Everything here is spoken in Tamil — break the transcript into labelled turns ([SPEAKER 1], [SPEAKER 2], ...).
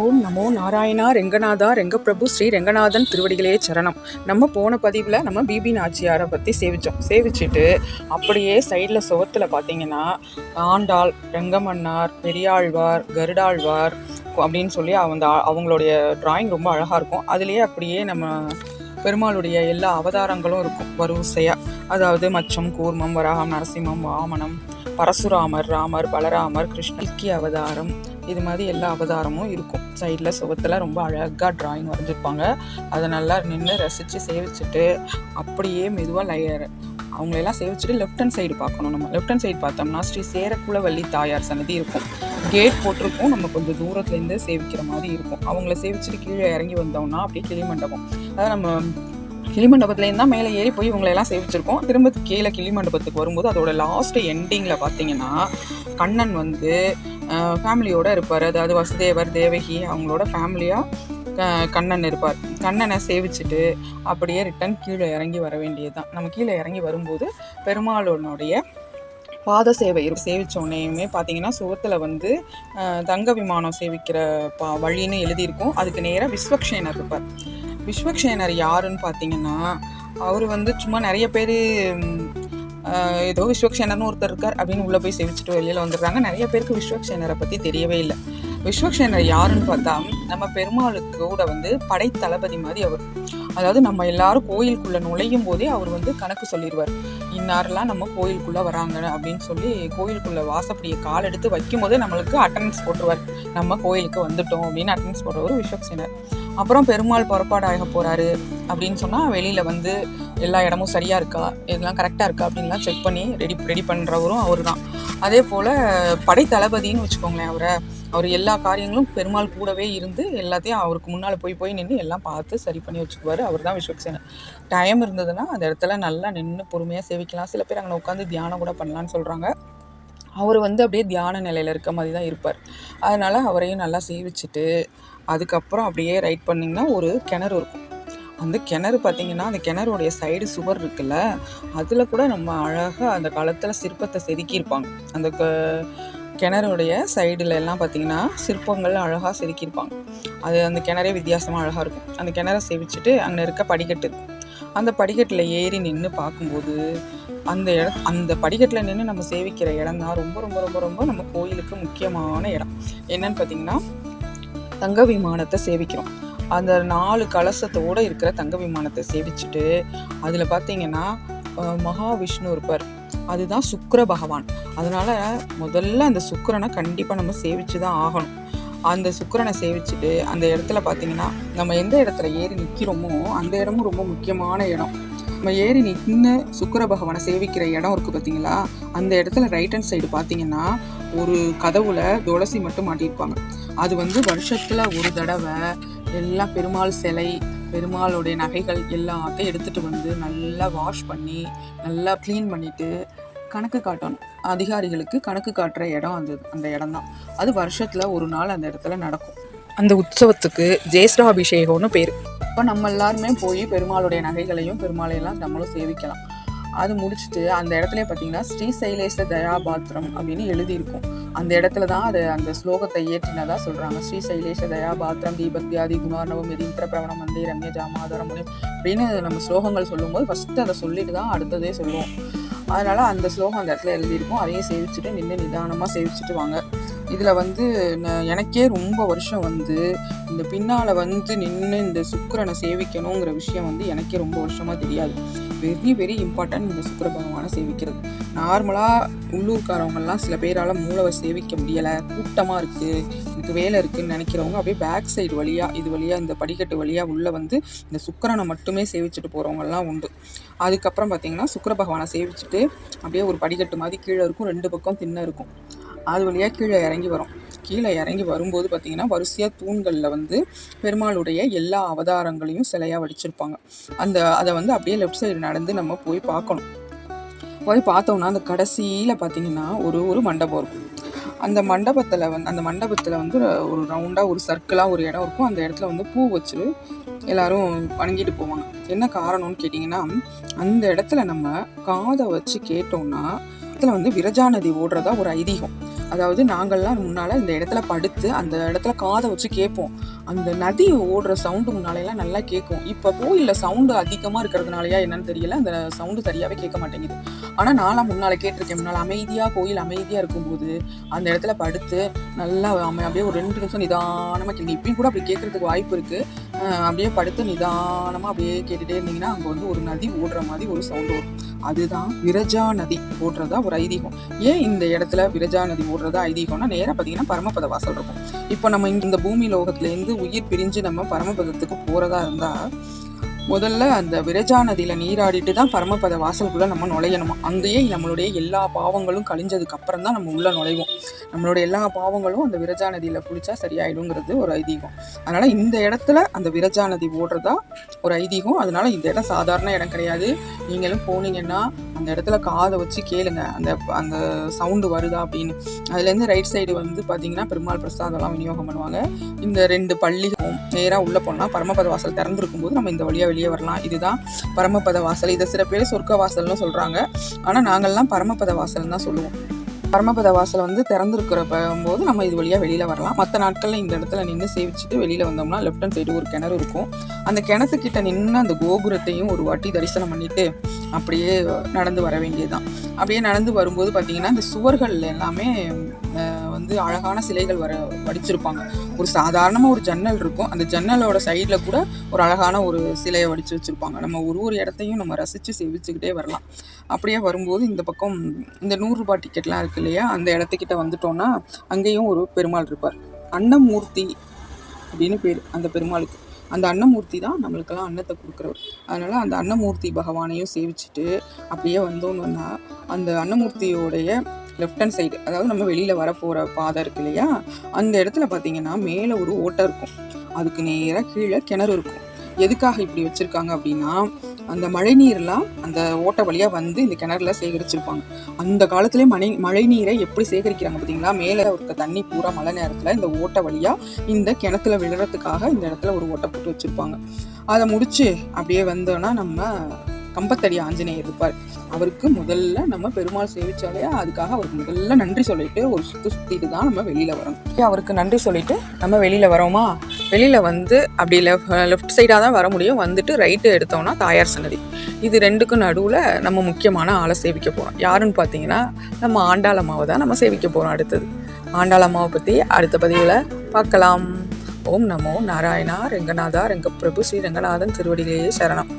[SPEAKER 1] ஓம் நமோ நாராயணா ரெங்கநாதா ரெங்கப்பிரபு ஸ்ரீ ரெங்கநாதன் திருவடிகளே சரணம். நம்ம போன பதிவில் நம்ம பிபி நாச்சியாரை பற்றி சேவித்தோம் சேவிச்சுட்டு அப்படியே சைடில் சுவத்தில் பார்த்தீங்கன்னா ஆண்டாள் ரெங்கமன்னார் பெரியாழ்வார் கருடாழ்வார் அப்படின்னு சொல்லி அவங்க அவங்களுடைய டிராயிங் ரொம்ப அழகாக இருக்கும். அதுலேயே அப்படியே நம்ம பெருமாளுடைய எல்லா அவதாரங்களும் இருக்கும். வரிசையாக அதாவது மச்சம் கூர்மம் வராகம் நரசிம்மம் வாமனம் பரசுராமர் ராமர் பலராமர் கிருஷ்ணல்கி அவதாரம் இது மாதிரி எல்லா அவதாரமும் இருக்கும். சைடில் சுகத்தில் ரொம்ப அழகாக ட்ராயிங் வரைஞ்சிருப்பாங்க. அதை நல்லா நின்று ரசித்து சேவிச்சுட்டு அப்படியே மெதுவாக லையர் அவங்களெல்லாம் சேவிச்சுட்டு லெஃப்ட் ஹண்ட் சைடு பார்க்கணும் நம்ம. லெஃப்ட் ஹண்ட் சைடு பார்த்தோம்னா ஸ்ரீ சேரக்குலவல்லி தாயார் சன்னதி இருக்கும். கேட் போட்டிருக்கும். நம்ம கொஞ்சம் தூரத்துலேருந்து சேவிக்கிற மாதிரி இருக்கும். அவங்கள சேவிச்சுட்டு கீழே இறங்கி வந்தோம்னா அப்படியே கிளிமண்டபம். அதாவது நம்ம கிளிமண்டபத்துலேருந்து தான் மேலே ஏறி போய் இவங்களெல்லாம் சேவிச்சிருக்கோம். திரும்ப கீழே கிளிமண்டபத்துக்கு வரும்போது அதோட லாஸ்ட் எண்டிங்கில் பார்த்தீங்கன்னா கண்ணன் வந்து ஃபேமிலியோடு இருப்பார். அதாவது வசுதேவர் தேவகி அவங்களோட ஃபேமிலியாக கண்ணன் இருப்பார். கண்ணனை சேவிச்சுட்டு அப்படியே ரிட்டன் கீழே இறங்கி வர வேண்டியது தான் நம்ம கீழே இறங்கி வரும்போது பெருமாளனுடைய பாத சேவை இருக்கும் உடனேயுமே பார்த்தீங்கன்னா சுவத்தில் வந்து தங்க விமானம் சேவிக்கிற பா வழின்னு எழுதியிருக்கும். அதுக்கு நேராக விஸ்வக்ஷேனர் இருப்பார். விஸ்வக்ஷேனர் யாருன்னு பார்த்தீங்கன்னா அவர் வந்து சும்மா நிறைய பேர் ஏதோ விஸ்வக்ஷேனர்னு ஒருத்தர் இருக்கார் அப்படின்னு உள்ளே போய் சேவிச்சுட்டு வெளியில் வந்துடுறாங்க. நிறைய பேருக்கு விஸ்வக்ஷேனரை பற்றி தெரியவே இல்லை. விஸ்வக்ஷேனர் யாருன்னு பார்த்தா நம்ம பெருமாளுக்கு கூட வந்து படை தளபதி மாதிரி அவர். அதாவது நம்ம எல்லாரும் கோயிலுக்குள்ளே நுழையும் போதே அவர் வந்து கணக்கு சொல்லிடுவார். இன்னாரெல்லாம் நம்ம கோயிலுக்குள்ளே வராங்க அப்படின்னு சொல்லி கோயிலுக்குள்ளே வாசப்படியை கால் எடுத்து வைக்கும் போதே நம்மளுக்கு அட்டண்டன்ஸ் போட்டுருவார். நம்ம கோயிலுக்கு வந்துட்டோம் அப்படின்னு அட்டண்டன்ஸ் போடுறவர் விஸ்வக்சேனர் அப்புறம் பெருமாள் புறப்பாடாக போகிறாரு அப்படின்னு சொன்னால் வெளியில் வந்து எல்லா இடமும் சரியாக இருக்கா? இதெல்லாம் கரெக்டாக இருக்கா? அப்படின்லாம் செக் பண்ணி ரெடி ரெடி பண்ணுறவரும் அவர் தான் அதே போல் படை தளபதின்னு வச்சுக்கோங்களேன் அவரை. அவர் எல்லா காரியங்களும் பெருமாள் கூடவே இருந்து எல்லாத்தையும் அவருக்கு முன்னால் போய் போய் நின்று எல்லாம் பார்த்து சரி பண்ணி வச்சுக்குவார். அவர் தான் விஸ்வக்சேனர் டைம் இருந்ததுன்னா அந்த இடத்துல நல்லா நின்று பொறுமையாக சேவிக்கலாம். சில பேர் அங்கே உட்காந்து தியானம் கூட பண்ணலான்னு சொல்கிறாங்க அவர் வந்து அப்படியே தியான நிலையில் இருக்க மாதிரி தான் இருப்பார். அதனால் அவரையும் நல்லா சேவிச்சுட்டு அதுக்கப்புறம் அப்படியே ரைட் பண்ணிங்கன்னா ஒரு கிணறு இருக்கும். அந்த கிணறு பார்த்தீங்கன்னா அந்த கிணறுடைய சைடு சுவர் இருக்குல்ல அதில் கூட நம்ம அழகாக அந்த காலத்தில் சிற்பத்தை செதுக்கியிருப்பாங்க. அந்த க கிணறுடைய சைடில் எல்லாம் பார்த்தீங்கன்னா சிற்பங்கள் அழகாக செதுக்கியிருப்பாங்க. அது அந்த கிணறே வித்தியாசமாக அழகாக இருக்கும். அந்த கிணறை செவிச்சுட்டு அங்கே இருக்க படிக்கட்டு இருக்கும். அந்த படிக்கட்டில் ஏறி நின்று பார்க்கும்போது அந்த இட அந்த படிக்கட்டில் நின்று நம்ம சேவிக்கிற இடம் தான் ரொம்ப ரொம்ப ரொம்ப ரொம்ப நம்ம கோயிலுக்கு முக்கியமான இடம். என்னன்னு பார்த்தீங்கன்னா தங்க விமானத்தை சேவிக்கிறோம். அந்த நாலு கலசத்தோடு இருக்கிற தங்க விமானத்தை சேவிச்சுட்டு அதில் பார்த்தீங்கன்னா மகாவிஷ்ணு இருப்பார். அதுதான் சுக்கர பகவான். அதனால முதல்ல அந்த சுக்கிரனை கண்டிப்பாக நம்ம சேவிச்சு தான் ஆகணும். அந்த சுக்கரனை சேவிச்சுட்டு அந்த இடத்துல பார்த்தீங்கன்னா நம்ம எந்த இடத்துல ஏறி நிற்கிறோமோ அந்த இடமும் ரொம்ப முக்கியமான இடம். நம்ம ஏறி நின்று சுக்கர பகவானை சேவிக்கிற இடம் இருக்குது பார்த்தீங்களா அந்த இடத்துல ரைட் ஹேண்ட் சைடு பார்த்தீங்கன்னா ஒரு கதவுல துளசி மட்டும் மாட்டியிருப்பாங்க. அது வந்து வருஷத்தில் ஒரு தடவை எல்லாம் பெருமாள் சிலை பெருமாளுடைய நகைகள் எல்லாத்தையும் எடுத்துகிட்டு வந்து நல்லா வாஷ் பண்ணி நல்லா க்ளீன் பண்ணிவிட்டு கணக்கு காட்டணும். அதிகாரிகளுக்கு கணக்கு காட்டுற இடம் அந்த அந்த இடம் தான் அது வருஷத்தில் ஒரு நாள் அந்த இடத்துல நடக்கும். அந்த உற்சவத்துக்கு ஜேஷ்டாபிஷேகம்னு பேர். இப்போ நம்ம எல்லாருமே போய் பெருமாளுடைய நகைகளையும் பெருமாளையெல்லாம் நம்மளும் சேவிக்கலாம். அது முடிச்சுட்டு அந்த இடத்துல பார்த்தீங்கன்னா ஸ்ரீ சைலேச தயாபாத்திரம் அப்படின்னு எழுதியிருக்கும். அந்த இடத்துல தான் அது அந்த ஸ்லோகத்தை ஏற்றினதாக சொல்கிறாங்க ஸ்ரீ சைலேஷ தயாபாத்திரம் தீபத்யாதி குணார்ணவம் எதிந்திர பிரவணம் வந்தே ரம்ய ஜாமாதரம் அப்படின்னு நம்ம ஸ்லோகங்கள் சொல்லும்போது ஃபஸ்ட்டு அதை சொல்லிட்டு தான் அடுத்ததே சொல்லுவோம். அதனால் அந்த ஸ்லோகம் அந்த இடத்துல எழுதியிருக்கும். அதையும் சேவிச்சுட்டு நின்று நிதானமாக சேவிச்சுட்டு வாங்க. இதில் வந்து எனக்கே ரொம்ப வருஷம் வந்து இந்த பின்னால் வந்து நின்று இந்த சுக்கிரனை சேவிக்கணுங்கிற விஷயம் வந்து எனக்கே ரொம்ப வருஷமாக தெரியாது. வெரி வெரி இம்பார்ட்டன்ட் இந்த சுக்கர பகவானை சேவிக்கிறது. நார்மலாக உள்ளூர்காரவங்கெல்லாம் சில பேரால் மூளவை சேவிக்க முடியலை கூட்டமாக இருக்குது எனக்கு வேலை இருக்குதுன்னு நினைக்கிறவங்க அப்படியே பேக் சைடு வழியாக இது வழியாக இந்த படிக்கட்டு வழியாக உள்ளே வந்து இந்த சுக்கரனை மட்டுமே சேவிச்சுட்டு போகிறவங்கெல்லாம் உண்டு. அதுக்கப்புறம் பார்த்தீங்கன்னா சுக்கிர பகவானை சேவிச்சுட்டு அப்படியே ஒரு படிக்கட்டு மாதிரி கீழே இருக்கும் ரெண்டு பக்கம் தின்ன இருக்கும். அது வழியாக கீழே இறங்கி வரும். கீழே இறங்கி வரும்போது பார்த்தீங்கன்னா வரிசையாக தூண்களில் வந்து பெருமாளுடைய எல்லா அவதாரங்களையும் சிலையாக வடிச்சிருப்பாங்க. அந்த அதை வந்து அப்படியே லெஃப்ட் சைடு நடந்து நம்ம போய் பார்க்கணும். போய் பார்த்தோம்னா அந்த கடைசியில் பார்த்தீங்கன்னா ஒரு ஒரு மண்டபம் இருக்கும். அந்த மண்டபத்தில் வந்து அந்த மண்டபத்தில் வந்து ஒரு ரவுண்டாக ஒரு சர்க்கிளாக ஒரு இடம் இருக்கும். அந்த இடத்துல வந்து பூ வச்சு எல்லாரும் வணங்கிட்டு போவாங்க. என்ன காரணம்னு கேட்டிங்கன்னா அந்த இடத்துல நம்ம காதை வச்சு கேட்டோம்னா இடத்துல வந்து விரஜா நதி ஓடுறதா ஒரு ஐதீகம். அதாவது நாங்கள்லாம் முன்னால் இந்த இடத்துல படுத்து அந்த இடத்துல காதை வச்சு கேட்போம். அந்த நதி ஓடுற சவுண்டு முன்னாலெல்லாம் நல்லா கேட்கும். இப்போ கோயிலில் சவுண்டு அதிகமாக இருக்கிறதுனாலயா என்னன்னு தெரியல. அந்த சவுண்டு சரியாகவே கேட்க மாட்டேங்குது. ஆனால் நான்லாம் முன்னால் கேட்டிருக்கேன். முன்னால் அமைதியாக கோயில் அமைதியாக இருக்கும்போது அந்த இடத்துல படுத்து நல்லா அமை- அப்படியே ஒரு ரெண்டு நிமிஷம் நிதானமாக கேட்கு இப்பயும் கூட அப்படி கேட்கறதுக்கு வாய்ப்பு இருக்குது அப்படியே படுத்து நிதானமாக அப்படியே கேட்டுகிட்டே இருந்தீங்கன்னா அங்கே வந்து ஒரு நதி ஓடுற மாதிரி ஒரு சவுண்டு வரும். அதுதான் விரஜா நதி ஓடுறதா ஒரு ஐதீகம். ஏன் இந்த இடத்துல விரஜா நதி ஓடுறதா ஐதீகம்னா நேராக பார்த்தீங்கன்னா பரமபத வாசல் இருக்கும். இப்போ நம்ம இந்த பூமி லோகத்துலேருந்து உயிர் பிரிஞ்சு நம்ம பரமபதத்துக்கு போகிறதா இருந்தால் முதல்ல அந்த விரஜா நதியில் நீராடிட்டு தான் பரமபத வாசலுக்குள்ளே நம்ம நுழையணுமா? அங்கேயே நம்மளுடைய எல்லா பாவங்களும் கழிஞ்சதுக்கு அப்புறம் தான் நம்ம உள்ளே நுழைவோம். நம்மளுடைய எல்லா பாவங்களும் அந்த விரஜா நதியில் குளிச்சா சரியாயிடுங்கிறது ஒரு ஐதீகம். அதனால் இந்த இடத்துல அந்த விரஜா நதி ஓடுறதா ஒரு ஐதீகம். அதனால இந்த இடம் சாதாரண இடம் கிடையாது. நீங்களும் போனீங்கன்னா அந்த இடத்துல காதை வச்சு கேளுங்க. அந்த அந்த சவுண்டு வருதா அப்படின்னு. அதுலேருந்து ரைட் சைடு வந்து பார்த்தீங்கன்னா பெருமாள் பிரசாதம்லாம் விநியோகம் பண்ணுவாங்க. இந்த ரெண்டு பள்ளிகளும் நேராக உள்ளே போனால் பரமபத வாசல் திறந்துருக்கும் போது நம்ம இந்த வழியாக வெளியே வரலாம். இதுதான் பரமபத வாசல். இதை சில பேர் சொர்க்க வாசல்னு சொல்கிறாங்க ஆனால் நாங்கள்லாம் பரமபத வாசல்னு தான் சொல்லுவோம். பரமபத வாசல் வந்து திறந்துருக்கிற போது நம்ம இது வழியாக வெளியில் வரலாம். மற்ற நாட்களில் இந்த இடத்துல நின்று சேவிச்சுட்டு வெளியில் வந்தோம்னா லெஃப்ட் ஹேண்ட் சைடு ஒரு கிணறு இருக்கும். அந்த கிணத்துக்கிட்ட நின்று அந்த கோபுரத்தையும் ஒரு வாட்டி தரிசனம் பண்ணிட்டு அப்படியே நடந்து வர வேண்டியதுதான். அப்படியே நடந்து வரும்போது பார்த்தீங்கன்னா இந்த சுவர்கள் எல்லாமே வந்து அழகான சிலைகள் வர வடிச்சிருப்பாங்க. ஒரு சாதாரணமாக ஒரு ஜன்னல் இருக்கும். அந்த ஜன்னலோட சைடில் கூட ஒரு அழகான ஒரு சிலையை வடித்து வச்சுருப்பாங்க. நம்ம ஒரு ஒரு இடத்தையும் நம்ம ரசித்து சேவிச்சுக்கிட்டே வரலாம். அப்படியே வரும்போது இந்த பக்கம் இந்த நூறுரூபா டிக்கெட்லாம் இருக்கு இல்லையா? அந்த இடத்துக்கிட்ட வந்துட்டோன்னா அங்கேயும் ஒரு பெருமாள் இருப்பார். அன்னமூர்த்தி அப்படின்னு பேர் அந்த பெருமாளுக்கு. அந்த அன்னமூர்த்தி தான் நம்மளுக்கெல்லாம் அன்னத்தை கொடுக்குறவர். அதனால் அந்த அன்னமூர்த்தி பகவானையும் சேவிச்சுட்டு அப்படியே வந்தோம்னா அந்த அன்னமூர்த்தியோடைய லெஃப்ட் ஹேண்ட் சைடு அதாவது நம்ம வெளியில் வரப்போகிற பாதை இருக்கு இல்லையா? அந்த இடத்துல பார்த்தீங்கன்னா மேலே ஒரு ஓட்டை இருக்கும். அதுக்கு நேராக கீழே கிணறு இருக்கும். எதுக்காக இப்படி வச்சுருக்காங்க அப்படின்னா அந்த மழை நீர்லாம் அந்த ஓட்டை வழியாக வந்து இந்த கிணறுல சேகரிச்சிருப்பாங்க. அந்த காலத்துலேயே மழை மழை நீரை எப்படி சேகரிக்கிறாங்க பார்த்தீங்களா? மேலே இருக்க தண்ணி பூரா மழை நேரத்தில் இந்த ஓட்டை வழியாக இந்த கிணத்துல விழுறதுக்காக இந்த இடத்துல ஒரு ஓட்டை போட்டு வச்சுருப்பாங்க. அதை முடிச்சு அப்படியே வந்தோன்னா நம்ம கம்பத்தடி ஆஞ்சநேயர் இருப்பார். அவருக்கு முதல்ல நம்ம பெருமாள் சேவிச்சாலே அதுக்காக அவருக்கு முதல்ல நன்றி சொல்லிட்டு ஒரு சுத்து சுத்திட்டு தான் நம்ம வெளியில வரோம். அவருக்கு நன்றி சொல்லிட்டு நம்ம வெளியில வரோமா? வெளியில் வந்து அப்படி லெஃப்ட் சைடாக தான் வர முடியும். வந்துட்டு ரைட்டு எடுத்தோம்னா தாயார் சன்னதி. இது ரெண்டுக்கும் நடுவில் நம்ம முக்கியமான ஆளை சேவிக்க போகிறோம் யாருன்னு பார்த்தீங்கன்னா நம்ம ஆண்டாளம்மாவை தான் நம்ம சேவிக்க போகிறோம் அடுத்தது. ஆண்டாளம்மாவை பற்றி அடுத்த பதிவில் பார்க்கலாம். ஓம் நமோ நாராயணா ரெங்கநாதா ரெங்கப்பிரபு ஸ்ரீ ரங்கநாதன் திருவடியிலேயே சரணம்.